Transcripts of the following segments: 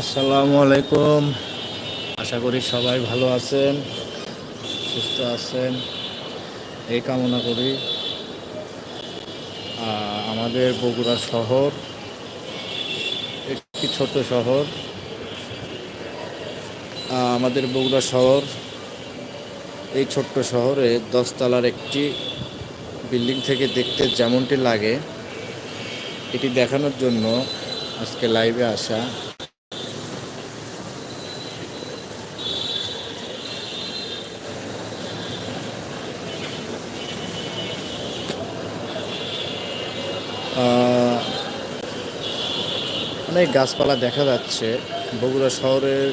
আসসালামু আলাইকুম আশা করি সবাই ভালো আছেন, সুস্থ আছেন। এই কামনা করি। আমাদের বগুড়া শহর একটি ছোট শহর। আমাদের বগুড়া শহর এই ছোট্ট শহরে দশতলার একটি বিল্ডিং থেকে দেখতে যেমনটি লাগে, এটি দেখানোর জন্য আজকে লাইভে আসা অনেক গাছপালা দেখা যাচ্ছে। বগুড়া শহরের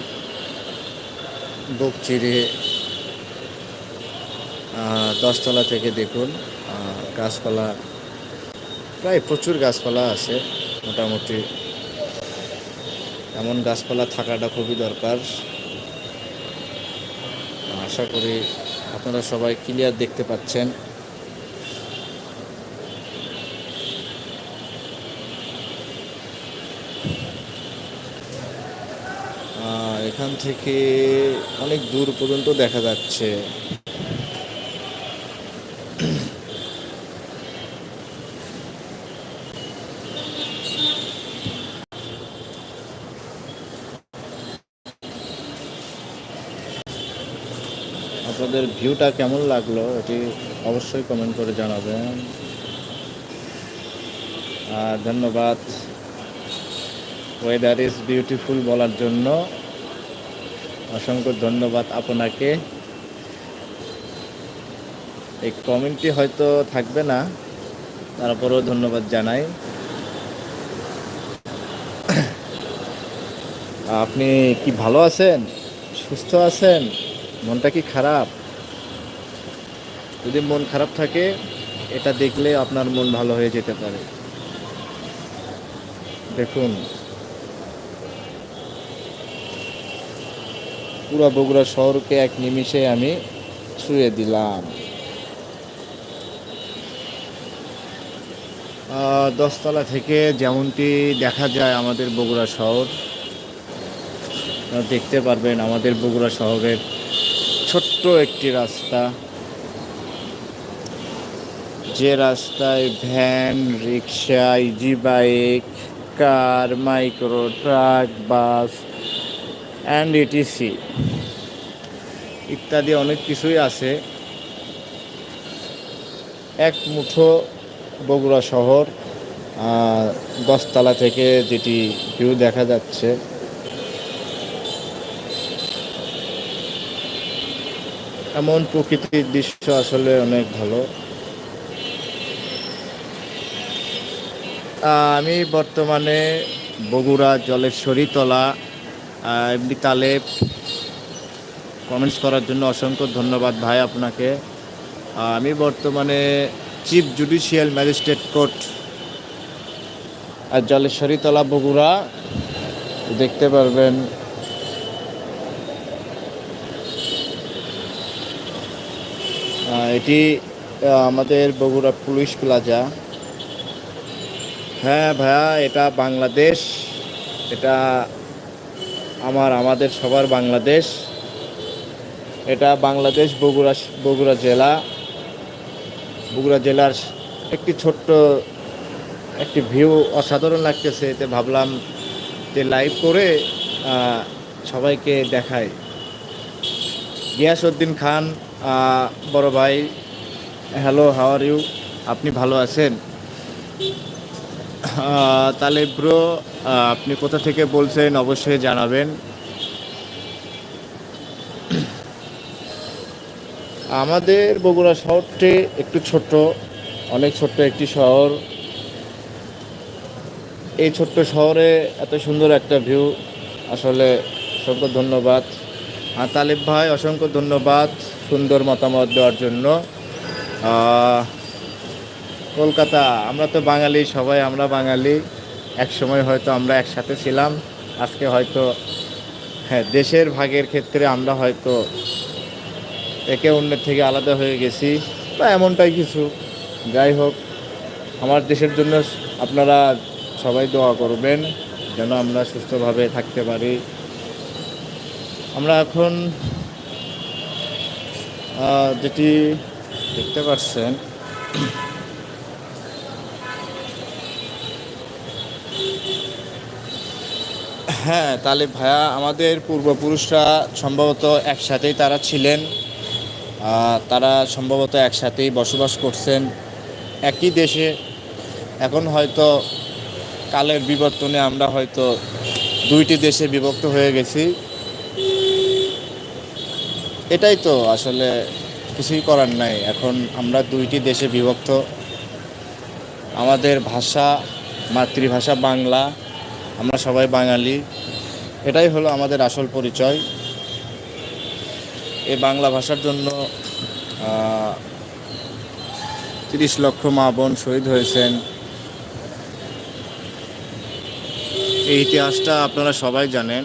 বুক চিরে দশতলা থেকে দেখুন গাছপালা, প্রায় প্রচুর গাছপালা আছে মোটামুটি। এমন গাছপালা থাকাটা খুবই দরকার। আশা করি আপনারা সবাই ক্লিয়ার দেখতে পাচ্ছেন। এখান থেকে অনেক দূর পর্যন্ত দেখা যাচ্ছে। আপনাদের ভিউটা কেমন লাগল এটি অবশ্যই কমেন্ট করে জানাবেন। আর ধন্যবাদ। ওয়েদার ইজ বিউটিফুল বলার জন্য। অসংখ্য ধন্যবাদ আপনাকে। এই কমেন্টটি হয়তো থাকবে না, তারপরেও ধন্যবাদ জানাই। আপনি কি ভালো আছেন? সুস্থ আছেন? মনটা কি খারাপ? যদি মন খারাপ থাকে, এটা দেখলে আপনার মন ভালো হয়ে যেতে পারে। দেখুন পুরো বগুড়া শহরকে এক নিমিষে আমি ছুঁয়ে দিলাম। দশতলা থেকে যেমনটি দেখা যায় আমাদের বগুড়া শহর দেখতে পারবেন আমাদের বগুড়া শহরের ছোট্ট একটি রাস্তা। যে রাস্তায় van, rickshaw, easy bike, car, micro, truck, bus and ETC ইত্যাদি অনেক কিছুই আছে। এক মুঠো বগুড়া শহর দশতলা থেকে যেটি ভিউ দেখা যাচ্ছে। এমন প্রকৃতির দৃশ্য আসলে অনেক ভালো। আমি বর্তমানে বগুড়া জলেশ্বরী তলা এমনি তালেব কমেন্টস করার জন্য অসংখ্য ধন্যবাদ ভাই আপনাকে। আমি বর্তমানে চিফ জুডিশিয়াল ম্যাজিস্ট্রেট কোর্ট আর জলেশ্বরী তলা বগুড়া। দেখতে পারবেন। এটি আমাদের বগুড়া পুলিশ প্লাজা। হ্যাঁ ভাইয়া, এটা বাংলাদেশ। এটা আমার, আমাদের সবার বাংলাদেশ। এটা বাংলাদেশ বগুড়া বগুড়া জেলা। বগুড়া জেলার একটি ছোট্ট একটি ভিউ অসাধারণ লাগতেছে। এতে ভাবলাম যে লাইভ করে সবাইকে দেখাই। গিয়াসউদ্দিন খান বড় ভাই হ্যালো হাওয়ার ইউ আপনি ভালো আছেন? তাহলে ব্রো আপনি কোথা থেকে বলছেন? অবশ্যই জানাবেন। আমাদের বগুড়া শহরটি একটু ছোট্ট, অনেক ছোট্ট একটি শহর। এই ছোট্ট শহরে এত সুন্দর একটা ভিউ, আসলে অসংখ্য ধন্যবাদ। আর তালিব ভাই, অসংখ্য ধন্যবাদ সুন্দর মতামত দেওয়ার জন্য। কলকাতা, আমরা তো বাঙালি, সবাই আমরা বাঙালি। এক সময় হয়তো আমরা একসাথে ছিলাম, আজকে হয়তো হ্যাঁ দেশের ভাগের ক্ষেত্রে আমরা হয়তো একে অন্যের থেকে আলাদা হয়ে গেছি, বা এমনটাই কিছু। যাই হোক, আমার দেশের জন্য আপনারা সবাই দোয়া করবেন, যেন আমরা সুস্থভাবে থাকতে পারি। আমরা এখন যেটি দেখতে পাচ্ছেন হ্যাঁ তাহলে ভাইয়া আমাদের পূর্বপুরুষরা সম্ভবত একসাথেই তারা ছিলেন। তারা সম্ভবত একসাথেই বসবাস করছেন একই দেশে। এখন হয়তো কালের বিবর্তনে আমরা হয়তো দুইটি দেশে বিভক্ত হয়ে গেছি। এটাই তো, আসলে কিছুই করার নাই। এখন আমরা দুইটি দেশে বিভক্ত। আমাদের ভাষা মাতৃভাষা বাংলা, আমরা সবাই বাঙালি। এটাই হলো আমাদের আসল পরিচয়। এই বাংলা ভাষার জন্য তিরিশ লক্ষ মা বোন শহীদ হয়েছেন। এই ইতিহাসটা আপনারা সবাই জানেন।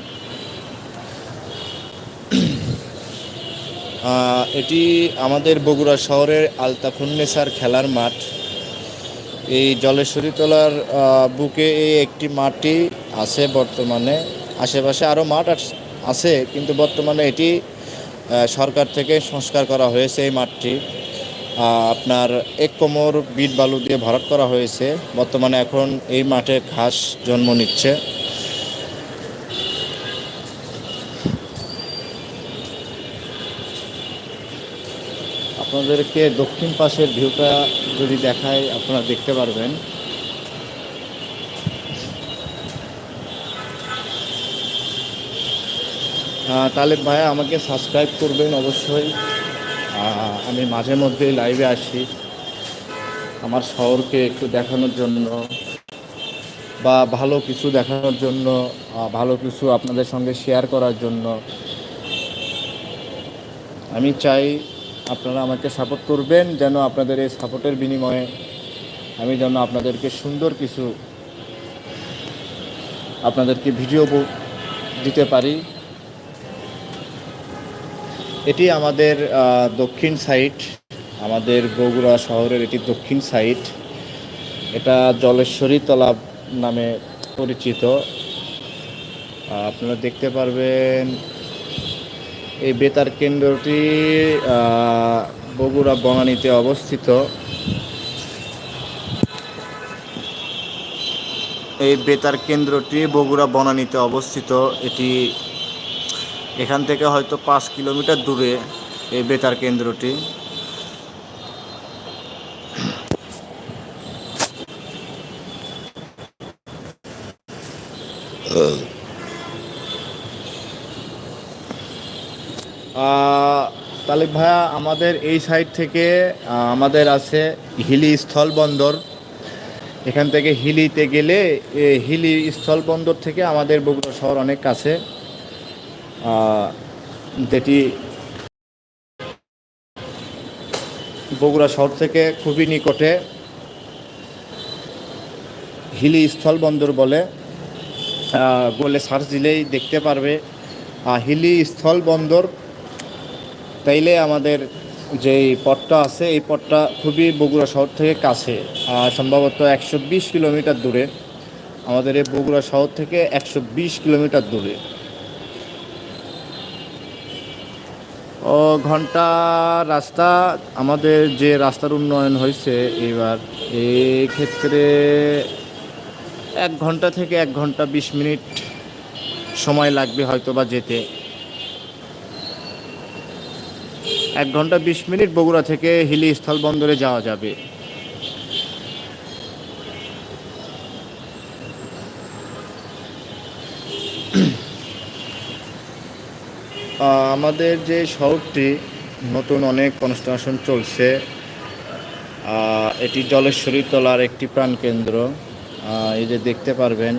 এটি আমাদের বগুড়া শহরের আলতাফুন্নেসার খেলার মাঠ। এই জলেশ্বরী তলার বুকে এই একটি মাঠই আছে বর্তমানে। আশেপাশে আরও মাঠ আছে কিন্তু বর্তমানে এটি সরকার থেকে সংস্কার করা হয়েছে এই মাঠটি। আপনার এক কোমর বিট বালু দিয়ে ভরাট করা হয়েছে। বর্তমানে এখন এই মাঠে ঘাস জন্ম নিচ্ছে। আপনাদেরকে দক্ষিণ পাশের ভিউটা যদি দেখায় আপনারা দেখতে পারবেন। আহ, তালেব ভাইয়া আমাকে সাবস্ক্রাইব করবেন অবশ্যই। আমি মাঝে মধ্যেই লাইভে আসি। আমার শহরকে একটু দেখানোর জন্য বা ভালো কিছু দেখানোর জন্য ভালো কিছু আপনাদের সঙ্গে শেয়ার করার জন্য। আমি চাই আপনারা আমাকে সাপোর্ট করবেন, যেন আপনাদের এই সাপোর্টের বিনিময়ে আমি যেন আপনাদেরকে সুন্দর কিছু আপনাদেরকে ভিডিও দিতে পারি। এটি আমাদের দক্ষিণ সাইড আমাদের বগুড়া শহরের এটি দক্ষিণ সাইড এটা জলেশ্বরী তলাব নামে পরিচিত। আপনারা দেখতে পারবেন এই বেতার কেন্দ্রটি বগুড়া বনানীতে অবস্থিত। এই বেতার কেন্দ্রটি বগুড়া বনানীতে অবস্থিত। এটি এখান থেকে হয়তো পাঁচ কিলোমিটার দূরে এই বেতার কেন্দ্রটি। তালিক ভাইয়া, আমাদের এই সাইড থেকে আমাদের আছে হিলি স্থল বন্দর। এখান থেকে হিলিতে গেলে হিলি স্থল বন্দর থেকে আমাদের বগুড়া শহর অনেক কাছে। যেটি বগুড়া শহর থেকে খুবই নিকটে হিলি স্থল বন্দর বলে। বলে সার্চ দিলেই দেখতে পারবে। হিলি স্থল বন্দর তাইলে আমাদের যে পথটা আছে, এই পথটা খুবই বগুড়া শহর থেকে কাছে সম্ভবত একশো বিশ কিলোমিটার দূরে। আমাদের এই বগুড়া শহর থেকে একশো বিশ কিলোমিটার দূরে। ও ঘণ্টা রাস্তা, আমাদের যে রাস্তার উন্নয়ন হয়েছে, এবার এই ক্ষেত্রে এক ঘণ্টা থেকে এক ঘণ্টা বিশ মিনিট সময় লাগবে হয়তো বা যেতে। এক ঘণ্টা বিশ মিনিট বগুড়া থেকে হিলি স্থল বন্দরে যাওয়া যাবে। আমাদের যে শহরটি, নতুন অনেক কনস্ট্রাকশন চলছে। এটি জলেশ্বরী তলার একটি প্রাণকেন্দ্র। এই যে দেখতে পারবেন,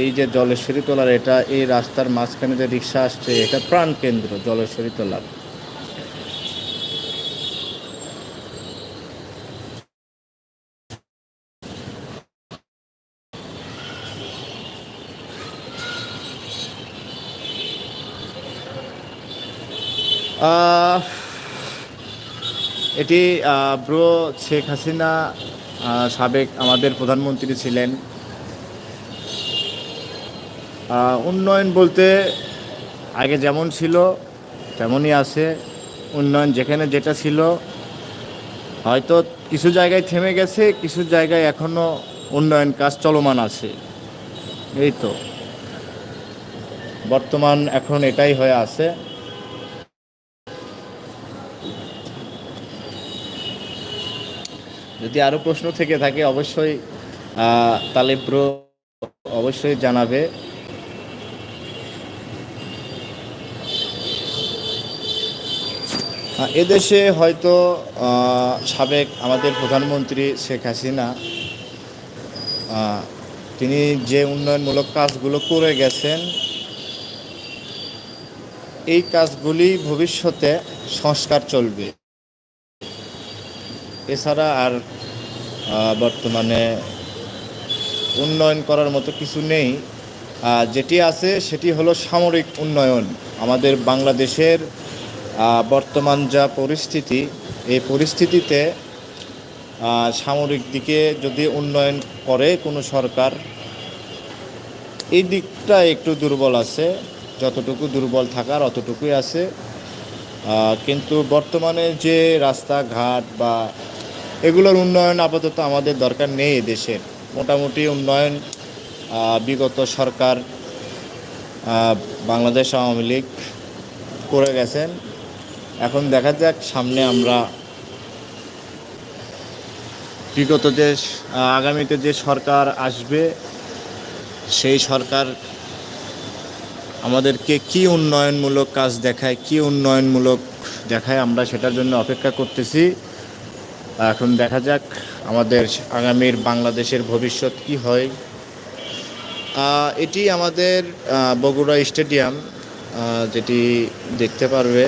এই যে জলেশ্বরী তলার, এটা এই রাস্তার মাঝখানে যে রিক্সা আসছে, এটা প্রাণকেন্দ্র জলেশ্বরী তলার। এটি ব্রো শেখ হাসিনা সাবেক আমাদের প্রধানমন্ত্রী ছিলেন। উন্নয়ন বলতে আগে যেমন ছিল, তেমনই আছে। উন্নয়ন যেখানে যেটা ছিল, হয়তো কিছু জায়গায় থেমে গেছে, কিছু জায়গায় এখনও উন্নয়ন কাজ চলমান আছে। এই তো। বর্তমান এখন এটাই হয়ে আছে। যদি আরও প্রশ্ন থেকে থাকে, অবশ্যই তালেব ব্রো অবশ্যই জানাবে। এদেশে হয়তো সাবেক আমাদের প্রধানমন্ত্রী শেখ হাসিনা তিনি যে উন্নয়নমূলক কাজগুলো করে গেছেন, এই কাজগুলি ভবিষ্যতে সংস্কার চলবে। এছাড়া আর বর্তমানে উন্নয়ন করার মতো কিছু নেই। যেটি আছে সেটি হলো সামরিক উন্নয়ন। আমাদের বাংলাদেশের বর্তমান যা পরিস্থিতি, এই পরিস্থিতিতে সামরিক দিকে যদি উন্নয়ন করে কোনো সরকার, এই দিকটা একটু দুর্বল আছে। যতটুকু দুর্বল থাকার অতটুকুই আছে। কিন্তু বর্তমানে যে রাস্তাঘাট বা এগুলোর উন্নয়ন আপাতত আমাদের দরকার নেই দেশের মোটামুটি উন্নয়ন বিগত সরকার বাংলাদেশ আওয়ামী লীগ করে গেছেন। এখন দেখা যাক, সামনে আমরা বিগত যে আগামীতে যে সরকার আসবে, সেই সরকার আমাদেরকে কি উন্নয়নমূলক কাজ দেখায়, কি উন্নয়নমূলক দেখায় আমরা সেটার জন্য অপেক্ষা করতেছি। এখন দেখা যাক আমাদের আগামীর বাংলাদেশের ভবিষ্যৎ কি হয়। এটি আমাদের বগুড়া স্টেডিয়াম যেটি দেখতে পারবে।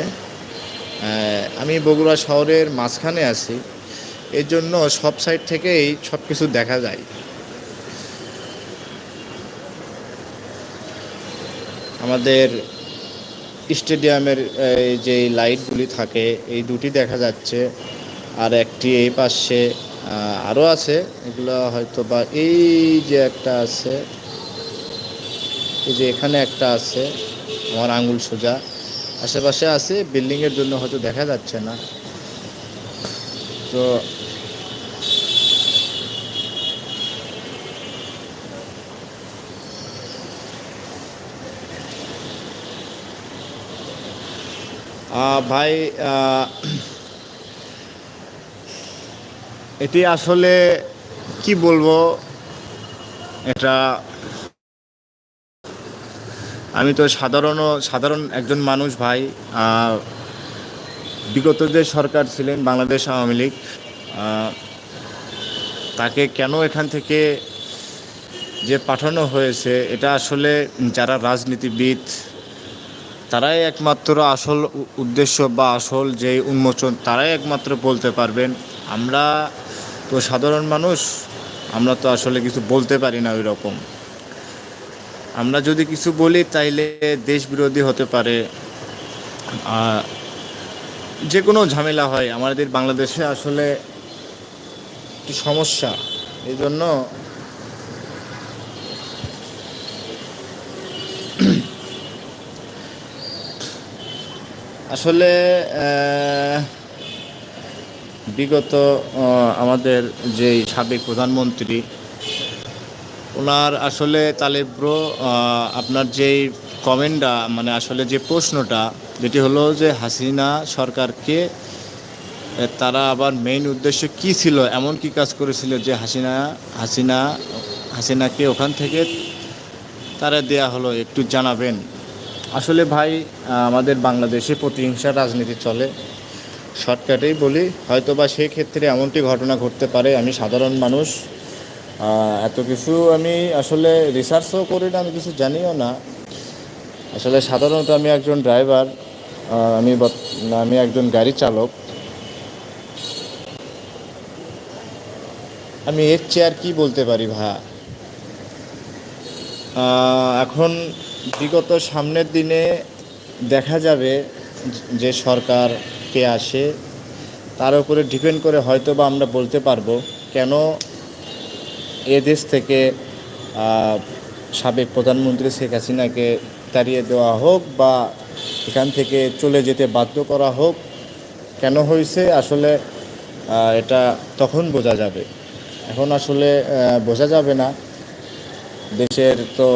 আমি বগুড়া শহরের মাঝখানে আছি। এর জন্য সব সাইড থেকেই সব কিছু দেখা যায়। আমাদের স্টেডিয়ামের যে লাইটগুলি থাকে, এই দুটি দেখা যাচ্ছে। আর একটি এই পাশে আরও আছে। এগুলো হয়তো বা এই যে একটা আছে, এই যে এখানে একটা আছে, আমার আঙুল সোজা। আশেপাশে আছে, বিল্ডিংয়ের জন্য হয়তো দেখা যাচ্ছে না। তো ভাই এটি আসলে কি বলব? এটা আমি তো সাধারণ সাধারণ একজন মানুষ ভাই বিগত যে সরকার ছিলেন বাংলাদেশ আওয়ামী লীগ তাকে কেন এখান থেকে যে পাঠানো হয়েছে, এটা আসলে যারা রাজনীতিবিদ, তারাই একমাত্র আসল উদ্দেশ্য বা আসল যে উন্মোচন, তারাই একমাত্র বলতে পারবেন। আমরা তো সাধারণ মানুষ, আমরা তো আসলে কিছু বলতে পারি না ওই রকম আমরা যদি কিছু বলি, তাইলে দেশ বিরোধী হতে পারে। যে কোনো ঝামেলা হয়, আমাদের বাংলাদেশে আসলে একটি সমস্যা। এই জন্য আসলে বিগত আমাদের যে সাবেক প্রধানমন্ত্রী, ওনার আসলে তালেব্রো আপনার যেই কমেন্টটা মানে আসলে যে প্রশ্নটা, যেটি হলো যে হাসিনা সরকারকে তারা আবার মেইন উদ্দেশ্য কি ছিল, এমন কি কাজ করেছিল যে হাসিনা হাসিনা, হাসিনাকে ওখান থেকে তারা দেয়া হলো, একটু জানাবেন। আসলে ভাই আমাদের বাংলাদেশে প্রতিহিংসার রাজনীতি চলে। শর্টকাটেই বলি হয়তো বা সেই ক্ষেত্রে এমনটি ঘটনা ঘটতে পারে, আমি সাধারণ মানুষ এত কিছু আমি আসলে রিসার্চও করি না, আমি কিছু জানিও না। আসলে সাধারণত আমি একজন ড্রাইভার আমি আমি একজন গাড়ি চালক। আমি এর চেয়ে আর কি বলতে পারি ভা এখন বিগত সামনের দিনে দেখা যাবে যে সরকার কে আসে, তার উপরে ডিপেন্ড করে হয়তো বা আমরা বলতে পারব কেন এ দেশ থেকে সাবেক প্রধানমন্ত্রী শেখ হাসিনাকে তাড়িয়ে দেওয়া হোক বা এখান থেকে চলে যেতে বাধ্য করা হোক, কেন হয়েছে আসলে এটা তখন বোঝা যাবে। এখন আসলে বোঝা যাবে না। দেশের তো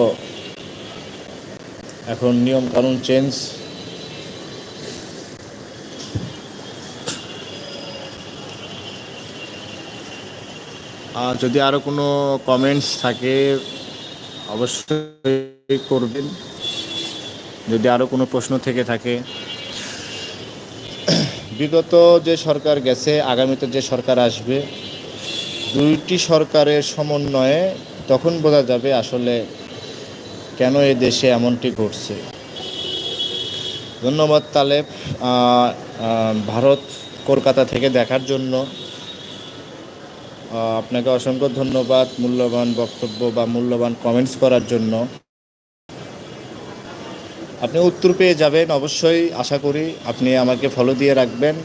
এখন নিয়ম কানুন চেঞ্জ আর যদি আরও কোনো কমেন্টস থাকে, অবশ্যই করবেন। যদি আরও কোনো প্রশ্ন থেকে থাকে। বিগত যে সরকার গেছে, আগামীতে যে সরকার আসবে, দুইটি সরকারের সমন্বয়ে তখন বোঝা যাবে আসলে কেন এ দেশে এমনটি ঘটছে। ধন্যবাদ তালেব ভারত, কলকাতা থেকে দেখার জন্য। আপনাকে অসংখ্য ধন্যবাদ মূল্যবান বক্তব্য বা মূল্যবান কমেন্টস করার জন্য। আপনি উত্তর পেয়ে যাবেন, অবশ্যই আশা করি আপনি আমাকে ফলো দিয়ে রাখবেন।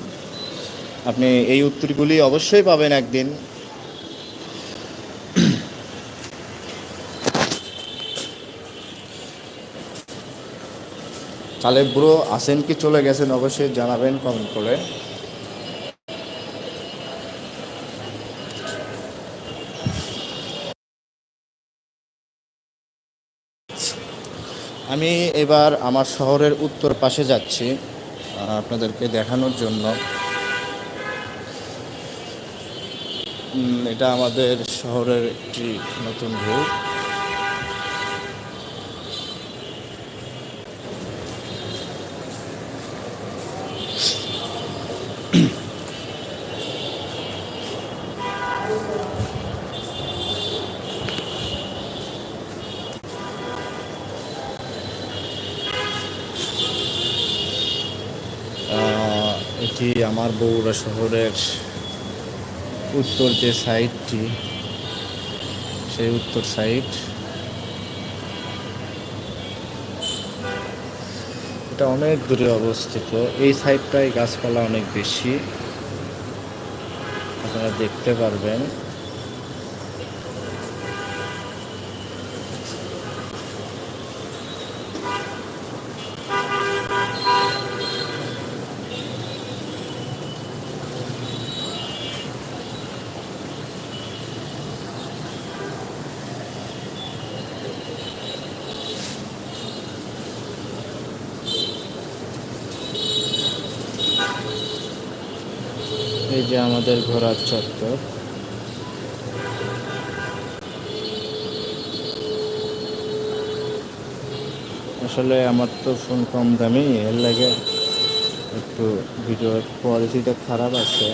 আপনি এই উত্তরগুলি অবশ্যই পাবেন একদিন। কালেব্রো আসেন কি চলে গেছেন অবশ্যই জানাবেন কমেন্ট করে। আমি এবার আমার শহরের উত্তর পাশে যাচ্ছি আপনাদেরকে দেখানোর জন্য। এটা আমাদের শহরের একটি নতুন ভিউ আমার শহরের উত্তর যে সাইডটি সেই উত্তর সাইড এটা অনেক দূরে অবস্থিত। এই সাইডটায় গাছপালা অনেক বেশি। আপনারা দেখতে পারবেন এই যে আমাদের ঘোড়ার চত্বর আসলে আমার তো ফোন কম দামি, এর লাগে একটু ভিডিওর কোয়ালিটিটা খারাপ আছে।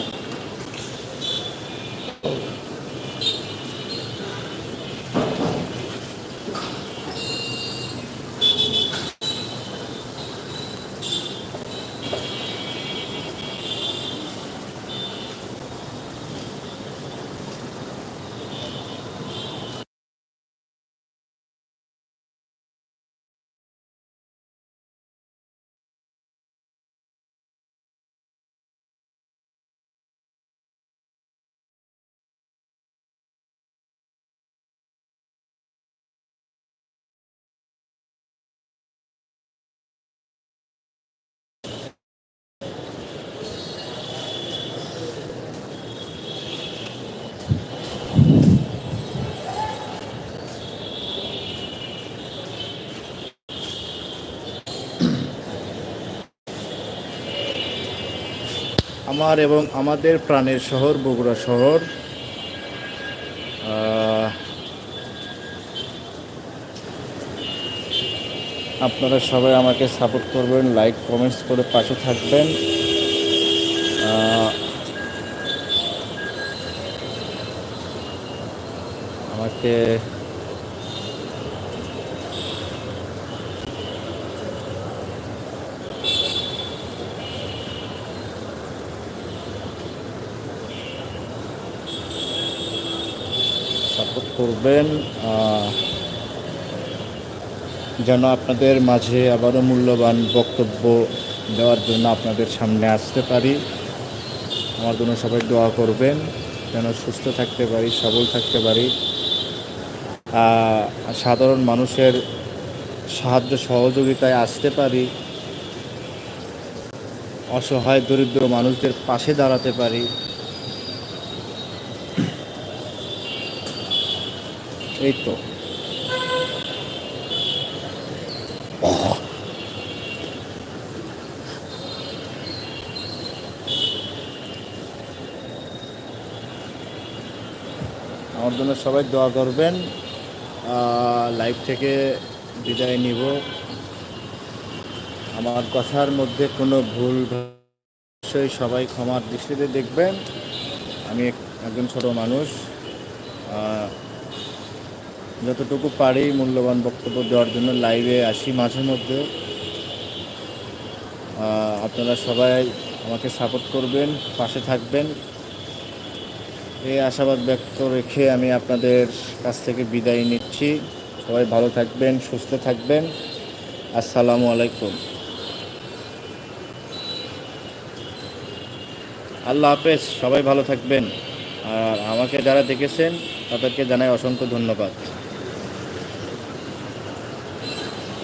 আমার এবং আমাদের প্রাণের শহর, বগুড়া শহর। আপনারা সবাই আমাকে সাপোর্ট করবেন, লাইক, কমেন্টস করে পাশে থাকবেন। আমাকে সাপোর্ট করবেন যেন আপনাদের মাঝে আবারও মূল্যবান বক্তব্য দেওয়ার জন্য আপনাদের সামনে আসতে পারি। আমার জন্য সবাই দোয়া করবেন, যেন সুস্থ থাকতে পারি, সবল থাকতে পারি। সাধারণ মানুষের সাহায্য সহযোগিতায় আসতে পারি। অসহায়, দরিদ্র মানুষদের পাশে দাঁড়াতে পারি। এই তো। আমার জন্য সবাই দোয়া করবেন লাইভ থেকে বিদায় নিব। আমার কথার মধ্যে কোনো ভুল অবশ্যই সবাই ক্ষমার দৃষ্টিতে দেখবেন। আমি একজন ছোট মানুষ যতটুকু পারি মূল্যবান বক্তব্য দেওয়ার জন্য লাইভে আসি মাঝে মধ্যে। আপনারা সবাই আমাকে সাপোর্ট করবেন, পাশে থাকবেন। এই আশাবাদ ব্যক্ত রেখে আমি আপনাদের কাছ থেকে বিদায় নিচ্ছি। সবাই ভালো থাকবেন, সুস্থ থাকবেন। আসসালামু আলাইকুম। আল্লাহ হাফেজ, সবাই ভালো থাকবেন। আর আমাকে যারা দেখেছেন, তাদেরকে জানাই অসংখ্য ধন্যবাদ।